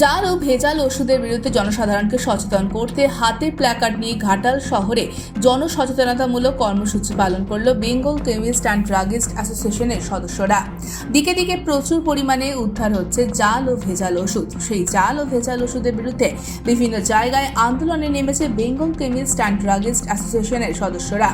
জাল ও ভেজাল ওষুধের বিরুদ্ধে জনসাধারণকে সচেতন করতে হাতে প্ল্যাকার্ড নিয়ে ঘাটাল শহরে জনসচেতনতামূলক কর্মসূচি পালন করল বেঙ্গল কেমিস্ট অ্যান্ড ড্রাগিস্ট অ্যাসোসিয়েশনের সদস্যরা। দিকে দিকে প্রচুর পরিমাণে উদ্ধার হচ্ছে জাল ও ভেজাল ওষুধ। সেই জাল ও ভেজাল ওষুধের বিরুদ্ধে বিভিন্ন জায়গায় আন্দোলনে নেমেছে বেঙ্গল কেমিস্ট অ্যান্ড ড্রাগিস্ট অ্যাসোসিয়েশনের সদস্যরা।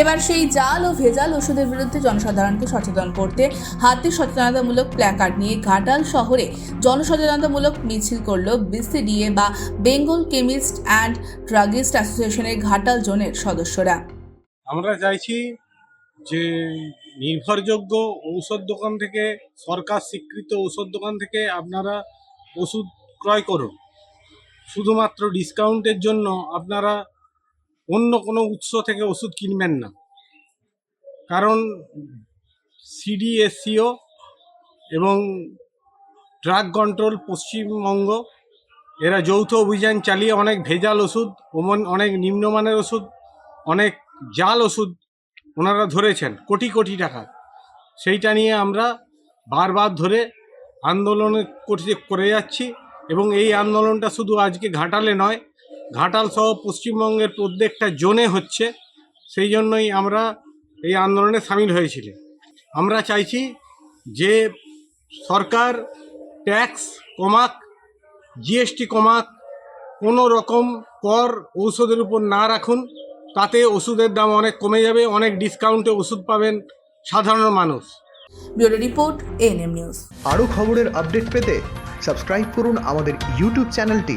এবার সেই জাল ও ভেজাল ওষুধের বিরুদ্ধে জনসাধারণকে সচেতন করতে হাতে সচেতনতামূলক প্ল্যাকার্ড নিয়ে ঘাটাল শহরে জনসচেতনতামূলক মিছিল করল বিসিডিএ বা বেঙ্গল কেমিস্ট অ্যান্ড ড্রাগিস্ট অ্যাসোসিয়েশনের ঘাটাল জোনের সদস্যরা। আমরা চাইছি যে নির্ভরযোগ্য ঔষধ দোকান থেকে, সরকার স্বীকৃত ঔষধ দোকান থেকে আপনারা ওষুধ ক্রয় করুন। শুধুমাত্র ডিসকাউন্টের জন্য আপনারা অন্য কোনো উৎস থেকে ওষুধ কিনবেন না। কারণ সিডিএসসিও এবং ড্রাগ কন্ট্রোল পশ্চিমবঙ্গ, এরা যৌথ অভিযান চালিয়ে অনেক ভেজাল ওষুধ ওমন অনেক নিম্নমানের ওষুধ, অনেক জাল ওষুধ ওনারা ধরেছেন, কোটি কোটি টাকা। সেইটা নিয়ে আমরা বারবার ধরে আন্দোলনে করে যাচ্ছি এবং এই আন্দোলনটা শুধু আজকে ঘাটালে নয় ঘাটাল সহ পশ্চিমবঙ্গের প্রত্যেকটা জোনে হচ্ছে সেই জন্যই আমরা এই আন্দোলনে সামিল হয়েছিলাম আমরা চাইছি যে সরকার ট্যাক্স কমাক জিএসটি কমাক কোনো রকম কর ঔষধের উপর না রাখুন তাতে ওষুধের দাম অনেক কমে যাবে অনেক ডিসকাউন্টে ওষুধ পাবেন সাধারণ মানুষ। Bureau report ANM news. আরও খবরের আপডেট পেতে সাবস্ক্রাইব করুন আমাদের ইউটিউব চ্যানেলটি।